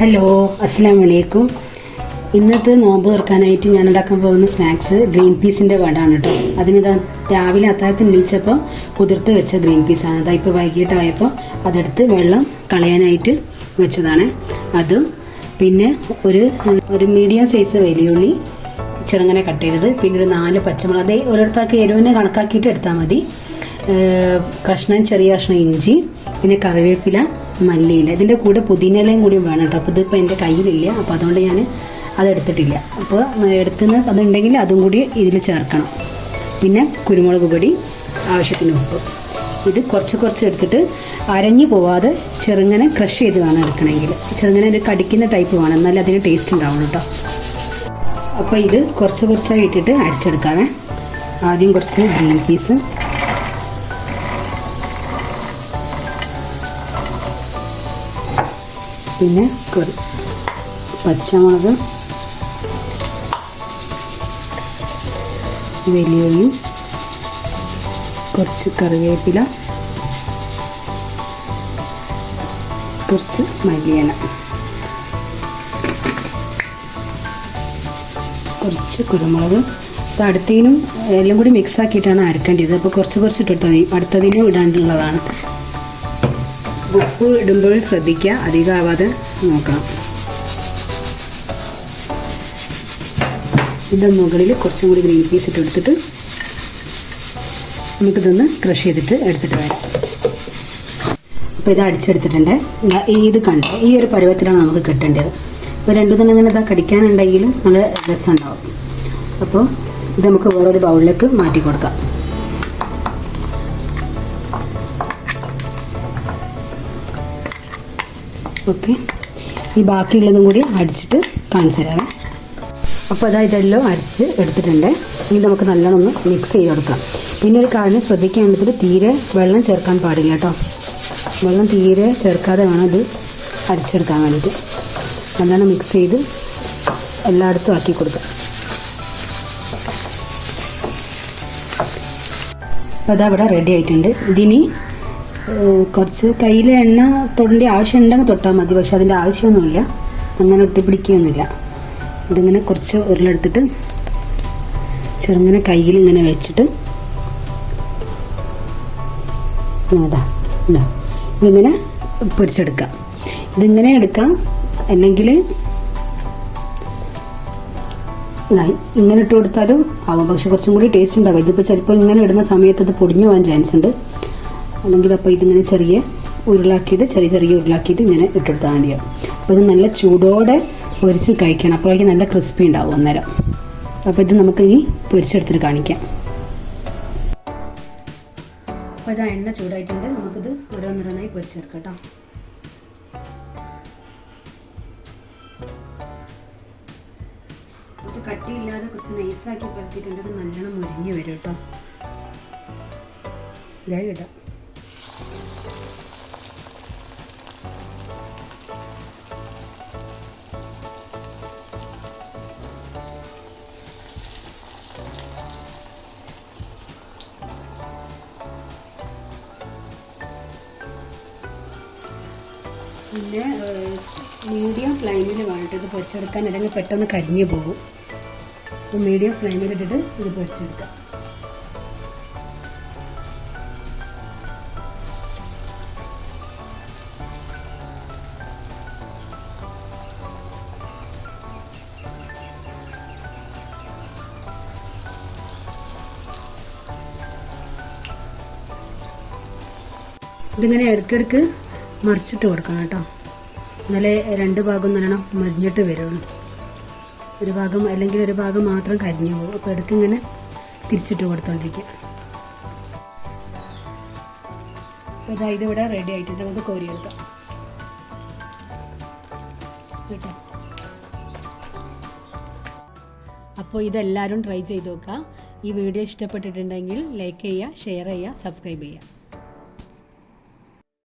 Hello അസ്സാം വലൈക്കും ഇന്നത്തെ നോമ്പ് തുറക്കാനായിട്ട് ഞാൻ ഉണ്ടാക്കാൻ പോകുന്ന സ്നാക്സ് ഗ്രീൻ പീസിന്റെ വടാണ് കേട്ടോ. അതിനിതാ രാവിലെ അത്താഴത്തിന് നീച്ചപ്പോൾ കുതിർത്ത് വെച്ച ഗ്രീൻ പീസാണ്. അതാ ഇപ്പോൾ വൈകിട്ടായപ്പോൾ അതെടുത്ത് വെള്ളം കളയാനായിട്ട് വെച്ചതാണ്. അതും പിന്നെ ഒരു ഒരു മീഡിയം സൈസ് വലിയുള്ളി ചെറുങ്ങനെ കട്ട് ചെയ്തത്. പിന്നെ ഒരു നാല് പച്ചമുളക് അതേ ഓരോരുത്തർക്ക് എരിവിനെ കണക്കാക്കിയിട്ട് എടുത്താൽ മതി. കഷ്ണം ചെറിയ കഷ്ണം ഇഞ്ചി പിന്നെ കറിവേപ്പില മല്ലിയില. ഇതിന്റെ കൂടെ പുതിനയിലയും കൂടി വേണം കേട്ടോ. അപ്പോൾ ഇതിപ്പോൾ എന്റെ കയ്യിലില്ല. അപ്പോൾ അതുകൊണ്ട് ഞാൻ അതെടുത്തിട്ടില്ല. അപ്പോൾ എടുക്കുന്ന അതുണ്ടെങ്കിൽ അതും കൂടി ഇതിൽ ചേർക്കണം. പിന്നെ കുരുമുളക് പൊടി ആവശ്യത്തിന് ഉപ്പ്. ഇത് കുറച്ച് കുറച്ച് എടുത്തിട്ട് അരഞ്ഞു പോവാതെ ചെറുങ്ങനെ ക്രഷ് ചെയ്ത് വേണം എടുക്കണമെങ്കിൽ. ചെറുങ്ങനെ ഒരു കടിക്കുന്ന ടൈപ്പ് വേണം. എന്നാലേ അതിന് ടേസ്റ്റ് ഉണ്ടാവണം കേട്ടോ. അപ്പോൾ ഇത് കുറച്ച് കുറച്ചായി ഇട്ടിട്ട് അരച്ചെടുക്കാമേ ആദ്യം കുറച്ച് ഗ്രീൻ പീസ് പിന്നെ കറി. പച്ചമുളക് വലിയുള്ളി കുറച്ച് കറിവേപ്പില കുറച്ച് മല്ലിയില. കുറച്ച് കുരുമുളക്. അപ്പോൾ അടുത്തതിനും എല്ലാം കൂടി മിക്സ് ആക്കിയിട്ടാണ് അരക്കേണ്ടത്. അപ്പോൾ കുറച്ച് കുറച്ച് ഇട്ടെടുത്താൽ മതി. അടുത്തതിനും ഇടാണ്ടുള്ളതാണ്. ഉപ്പ് ഇടുമ്പോൾ ശ്രദ്ധിക്കുക. അധികമാവാതെ നോക്കാം ഇത് മുകളിൽ കുറച്ചും കൂടി ഗ്രീൻ പീസ് ഇട്ട് എടുത്തിട്ട് നമുക്കിതൊന്ന് ക്രഷ് ചെയ്തിട്ട് എടുത്തിട്ട് വരാം. അപ്പോൾ ഇത് അടിച്ചെടുത്തിട്ടുണ്ട്. ഇതാ കണ്ടോ? ഈ ഒരു പരുവത്തിലാണ് നമുക്ക് കിട്ടേണ്ടത്. ഇപ്പോൾ രണ്ടു തന്നെ ഇങ്ങനെ ഇതാ കടിക്കാനുണ്ടെങ്കിൽ നല്ല രസമുണ്ടാവും. അപ്പോൾ ഇത് നമുക്ക് വേറൊരു ബൗളിലേക്ക് മാറ്റി കൊടുക്കാം. ഓക്കെ ഈ ബാക്കിയുള്ളതും കൂടി അടിച്ചിട്ട് കാണിച്ചു തരാം. അപ്പോൾ അതാ ഇതെല്ലാം അരച്ച് എടുത്തിട്ടുണ്ട്. ഇനി നമുക്ക് നല്ലോണം മിക്സ് ചെയ്ത് കൊടുക്കാം. പിന്നെ ഒരു കാര്യം ശ്രദ്ധിക്കേണ്ടത് തീരെ വെള്ളം ചേർക്കാൻ പാടില്ല കേട്ടോ. വെള്ളം തീരെ ചേർക്കാതെ വേണം ഇത് അരച്ചെടുക്കാൻ വേണ്ടിയിട്ട്. നല്ലോണം മിക്സ് ചെയ്ത് എല്ലായിടത്തും ആക്കി കൊടുക്കാം. അപ്പോൾ അതാ ഇവിടെ റെഡി ആയിട്ടുണ്ട്. ഇതിനി കുറച്ച് കയ്യിൽ എണ്ണ തൊടേണ്ട ആവശ്യം ഉണ്ടെങ്കിൽ തൊട്ടാൽ മതി. പക്ഷെ അതിന്റെ ആവശ്യമൊന്നുമില്ല. അങ്ങനെ ഒട്ടിപ്പിടിക്കുകയൊന്നുമില്ല. ഇതിങ്ങനെ കുറച്ച് ഉരുളെടുത്തിട്ട് ചെറുങ്ങനെ കയ്യിൽ ഇങ്ങനെ വെച്ചിട്ട് അതാ ഇങ്ങനെ പൊരിച്ചെടുക്കാം ഇതിങ്ങനെ എടുക്കാം അല്ലെങ്കിൽ ഇങ്ങനെ ഇട്ട് കൊടുത്താലും ആവും. പക്ഷെ കുറച്ചും കൂടി ടേസ്റ്റ് ഉണ്ടാവും. ഇതിപ്പോൾ ചിലപ്പോൾ ഇങ്ങനെ ഇടുന്ന സമയത്ത് ഇത് പൊടിഞ്ഞു പോകാൻ ചാൻസ് ഉണ്ട്. അല്ലെങ്കിൽ അപ്പോൾ ഇതിങ്ങനെ ചെറിയ ഉരുളാക്കിയിട്ട് ചെറിയ ചെറിയ ഉരുളാക്കിയിട്ട് ഇങ്ങനെ ഇട്ടെടുത്താൽ മതിയാവും അപ്പോൾ ഇത് നല്ല ചൂടോടെ പൊരിച്ച് കഴിക്കണം. അപ്പോഴേക്കും നല്ല ക്രിസ്പി ഉണ്ടാവും അന്നേരം. അപ്പോൾ ഇത് നമുക്ക് ഇനി പൊരിച്ചെടുത്തിട്ട് കാണിക്കാം. അപ്പോൾ ഇത് എണ്ണ ചൂടായിട്ടുണ്ട്. നമുക്കിത് ഓരോന്നോരോന്നായി പൊരിച്ചെടുക്കാം കേട്ടോ. കുറച്ച് കട്ടിയില്ലാതെ കുറച്ച് നൈസാക്കി പരത്തിയിട്ടുണ്ടെങ്കിൽ നല്ലോണം മുരിഞ്ഞു വരും കേട്ടോ. ഇതായി ഇടാം പിന്നെ മീഡിയം ഫ്ലെയിമിൽ വേണ്ടിട്ട് ഇത് പൊരിച്ചെടുക്കാൻ അല്ലെങ്കിൽ പെട്ടെന്ന് കരിഞ്ഞു പോകും. അപ്പോൾ മീഡിയം ഫ്ലെയിമിൽ ഇട്ടിട്ട് ഇത് പൊരിച്ചെടുക്കാം. ഇതിങ്ങനെ ഇടയ്ക്കിടയ്ക്ക് മറിച്ചിട്ട് കൊടുക്കണം കേട്ടോ. എന്നാലേ രണ്ട് ഭാഗം നല്ലോണം മരിഞ്ഞിട്ട് വരുള്ളൂ ഒരു ഭാഗം അല്ലെങ്കിൽ ഒരു ഭാഗം മാത്രം കരിഞ്ഞു പോകും. അപ്പോൾ ഇടയ്ക്ക് ഇങ്ങനെ തിരിച്ചിട്ട് കൊടുത്തോണ്ടിരിക്കുക. അപ്പോൾ ഇതാ ഇതിവിടെ റെഡി ആയിട്ടുണ്ട്. നമുക്ക് കോരിയെടുക്കാം കേട്ടോ? അപ്പോൾ ഇതെല്ലാവരും ട്രൈ ചെയ്ത് നോക്കുക. ഈ വീഡിയോ ഇഷ്ടപ്പെട്ടിട്ടുണ്ടെങ്കിൽ ലൈക്ക് ചെയ്യുക ഷെയർ ചെയ്യുക സബ്സ്ക്രൈബ് ചെയ്യുക.